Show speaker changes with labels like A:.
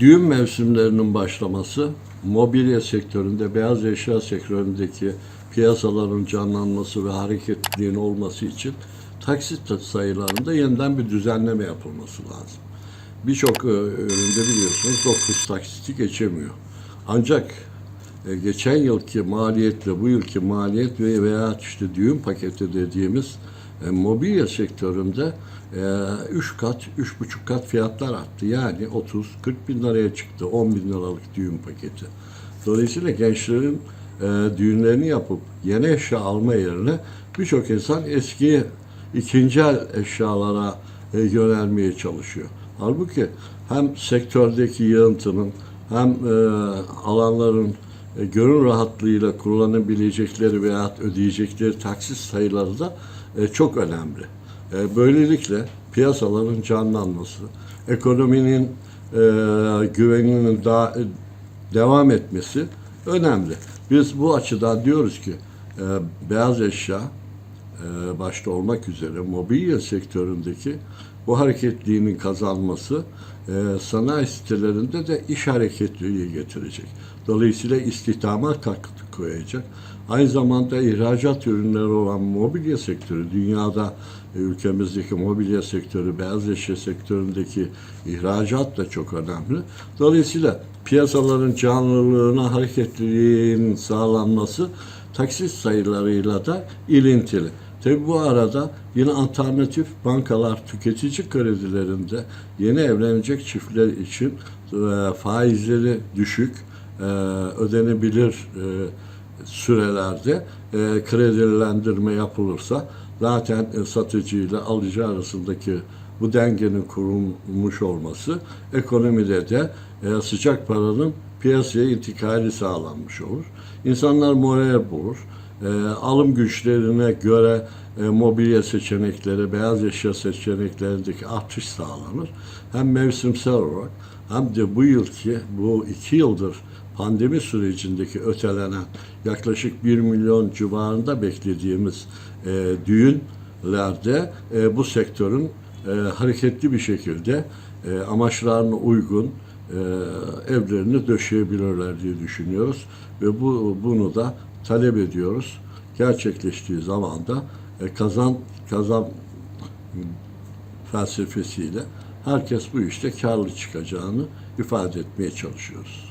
A: düğün mevsimlerinin başlaması, mobilya sektöründe, beyaz eşya sektöründeki piyasaların canlanması ve hareketliliğin olması için taksit sayılarında yeniden bir düzenleme yapılması lazım. Birçok e, üründe biliyorsunuz 9 taksiti geçemiyor. Ancak e, geçen yılki maliyetle bu yılki maliyet ve veya işte düğün paketi dediğimiz e, mobilya sektöründe 3 kat, 3,5 kat fiyatlar arttı. Yani 30-40 bin liraya çıktı 10 bin liralık düğün paketi. Dolayısıyla gençlerin e, düğünlerini yapıp yeni eşya alma yerine birçok insan eski ikinci el eşyalara e, yönelmeye çalışıyor. Halbuki hem sektördeki yığıntının hem e, alanların e, gönül rahatlığıyla kullanabilecekleri veya ödeyecekleri taksit sayıları da e, çok önemli. E, böylelikle piyasaların canlanması, ekonominin e, güveninin daha devam etmesi önemli. Biz bu açıdan diyoruz ki beyaz eşya e, başta olmak üzere mobilya sektöründeki bu hareketliliğinin kazanması e, sanayi sitelerinde de iş hareketliliği getirecek. Dolayısıyla istihdama katkı koyacak. Aynı zamanda ihracat ürünleri olan mobilya sektörü, dünyada e, ülkemizdeki mobilya sektörü, beyaz eşya sektöründeki ihracat da çok önemli. Dolayısıyla piyasaların canlılığına, hareketliliğinin sağlanması taksit sayılarıyla da ilintili. Tabi bu arada yine alternatif bankalar tüketici kredilerinde yeni evlenecek çiftler için e, faizleri düşük, e, ödenebilir e, sürelerde e, kredilendirme yapılırsa zaten e, satıcı ile alıcı arasındaki bu dengenin kurulmuş olması ekonomide de e, sıcak paranın piyasaya intikali sağlanmış olur. İnsanlar moral bulur. E, alım güçlerine göre e, mobilya seçenekleri, beyaz eşya seçeneklerindeki artış sağlanır. Hem mevsimsel olarak hem de bu yılki, bu iki yıldır pandemi sürecindeki ötelenen yaklaşık 1 milyon civarında beklediğimiz e, düğünlerde e, bu sektörün e, hareketli bir şekilde e, amaçlarına uygun e, evlerini döşeyebilirler diye düşünüyoruz ve bu bunu da talep ediyoruz. Gerçekleştiği zaman da e, kazan kazan felsefesiyle herkes bu işte karlı çıkacağını ifade etmeye çalışıyoruz.